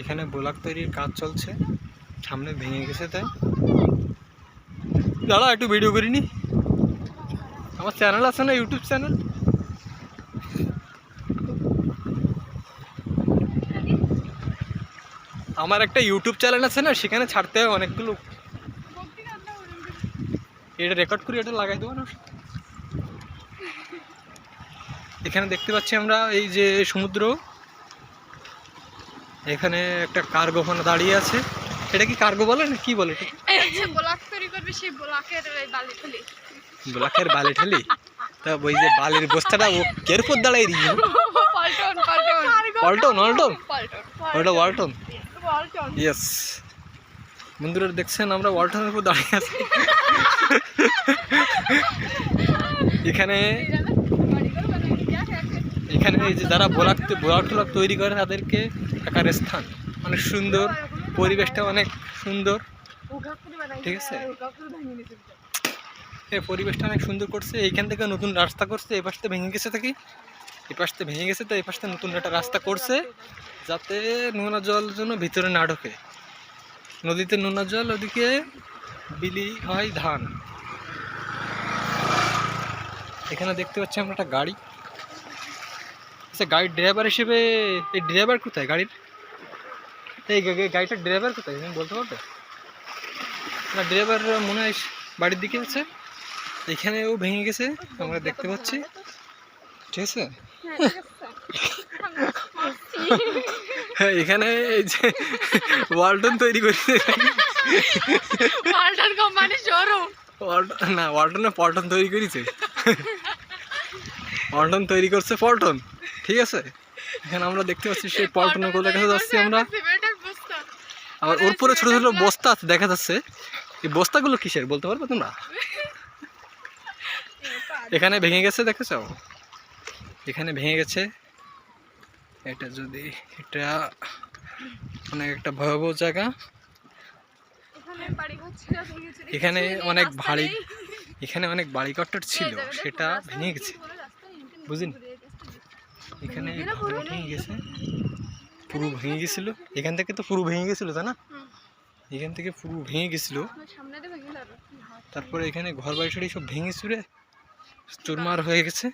এখানে ব্লক তৈরির কাজ চলছে। সামনে ভেঙে গেছে তাই। দাঁড়া, একটু ভিডিও করিনি। আমার চ্যানেল আছে না ইউটিউব চ্যানেল আমার একটা ইউটিউব চ্যানেল আছে না, সেখানে ছাড়তে হয় অনেকগুলো। এটা রেকর্ড করে, এটা লাগাই দেবো না? এখানে দেখতে পাচ্ছি আমরা এই যে সমুদ্র। এখানে একটা কার্গো ওখানে দাঁড়িয়ে আছে। এটা কি কার্গো বলে না কি বলে? ব্লক তৈরি করবে সেই ব্লকের বালি ঠেলি। ব্লকের বালি ঠালি? তা ওই যে বালির বস্তাটা ও কের উপর দাঁড়াই দিই পল্টন পল্টন। পল্টন অল্টন ওটা ওয়ালটন ইয়েস বন্ধুরা দেখছেন আমরা ওয়ালটনের উপর দাঁড়িয়ে আছি। এখানে এখানে এই যে যারা ব্লক ব্লক টলক তৈরি করে তাদেরকে থাকার স্থান। অনেক সুন্দর পরিবেশটা অনেক সুন্দর। ঠিক আছে? এই পরিবেশটা অনেক সুন্দর করছে। এইখান থেকে নতুন রাস্তা করছে, এই পাশটা ভেঙে গেছে থাকি এই পাশটা ভেঙে গেছে তো এই পাশটা নতুন একটা রাস্তা করছে, যাতে নোনা জল যেন ভিতরে না ঢোকে। নদীতে নোনা জল, ওদিকে বিলি হয় ধান। এখানে দেখতে পাচ্ছি আমরা একটা গাড়ি। আচ্ছা গাড়ির ড্রাইভার হিসেবে এই ড্রাইভার কোথায় গাড়ির? এই গাড়িটার ড্রাইভার কোথায়? তুমি বলতে পারবে? না ড্রাইভার মনে হয় বাড়ির দিকে আছে। এখানেও ভেঙে গেছে আমরা দেখতে পাচ্ছি। ঠিক আছে? হ্যাঁ এখানে এই যে ওয়ালটন তৈরি করেছে। পল্টন কোম্পানি শোরুম না ওয়ালটনে পল্টন তৈরি করেছে। পল্টন তৈরি করছে পল্টন ঠিক আছে? এখানে আমরা দেখতে পাচ্ছি সেই পল্টনের কোথায় কাছে যাচ্ছি আমরা। আবার ওর পরে ছোট ছোট বস্তা আছে দেখা যাচ্ছে। এই বস্তাগুলো কিসের বলতে পারবে তোমরা? এখানে ভেঙে গেছে দেখেছ? এখানে ভেঙে গেছে। এটা যদি এটা অনেক একটা ভয়াবহ জায়গা। এখানে অনেক ভারী এখানে অনেক বাড়িঘরটার ছিল সেটা ভেঙে গেছে। বুঝিনি? এখানে ভেঙে ভেঙে গেছে। পুরো ভেঙে গেছিল। এখান থেকে তো পুরো ভেঙে গেছিল তাই না? এখান থেকে পুরো ভেঙে গেছিল। তারপরে এখানে ঘর বাড়ি সবাই সব ভেঙে চুরে চুরমার হয়ে গেছে।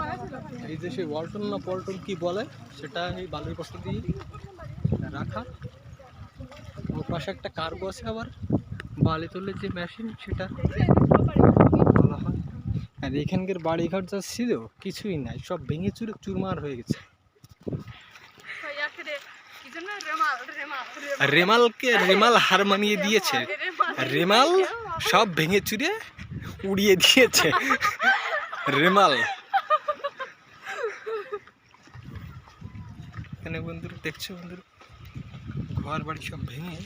হয়ে এই যে সেই ওয়ালটন না পল্টন কি বলে সেটা এই বালুর বস্তা দিয়ে রাখা। ওর পাশে একটা কার্গো আছে আবার। বালি তোলে যে মেশিন সেটা বলা হয়। আর এখানকার বাড়িঘর যা ছিল, কিছুই নাই। সব ভেঙে চুরে চুরমার হয়ে গেছে। রেমালকে রেমাল হার মানিয়ে দিয়েছে। রেমাল সব ভেঙে চুরে উড়িয়ে দিয়েছে। রেমাল। এখানে বন্ধুরা, দেখছ বন্ধুরা? বাড়ি সব ভেঙে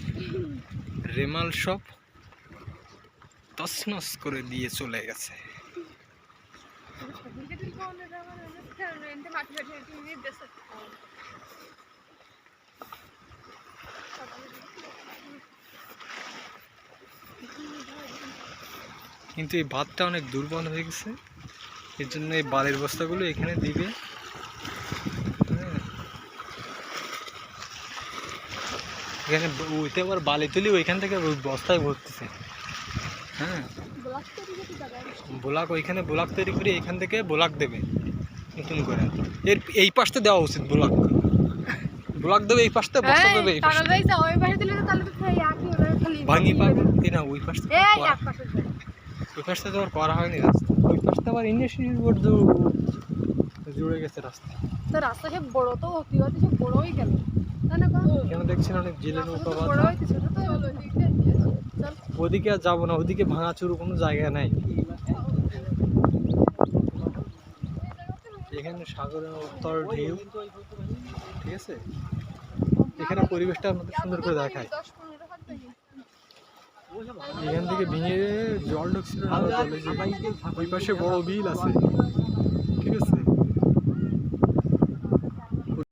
রেমাল সব তছনছ করে দিয়ে চলে গেছে। কিন্তু এই বাঁধটা অনেক দুর্বল হয়ে গেছে। এর জন্য এই বালির বস্তাগুলো এখানে দিবে। এখানে ওইতে আবার বালি তুলি ওইখান থেকে বস্তায় ভরতেছে। হ্যাঁ। ব্লক ওইখানে ব্লক তৈরি করে এখান থেকে ব্লক দেবে নতুন করে। এর এই পাশটা দেওয়া উচিত ব্লক। ব্লক দেবে এই পাশটা বস্তা দেবে এই পাশটা। ভাঙি পাবে। না ওই পাশটা ওই পাশটা তো আর করা হয়নি রাস্তা। ওই পাশটা আবার ইন্ডাস্ট্রি রোড জুড়ে গেছে রাস্তা। তো রাস্তা সে বড় তো হতে সে বড়ই গেল? এখানে দেখছেন অনেক জেলে নৌকা বাঁধা? ওদিকে আর যাব না ওদিকে ভাঙাচুর কোনো জায়গা নাই। এখানে সাগরের উত্তর ঢেউ ঠিক আছে? এখানে পরিবেশটা আমাদের সুন্দর করে দেখায়। এখান থেকে ভেঙে জল ঢুকছিল ওই পাশে বড় বিল আছে।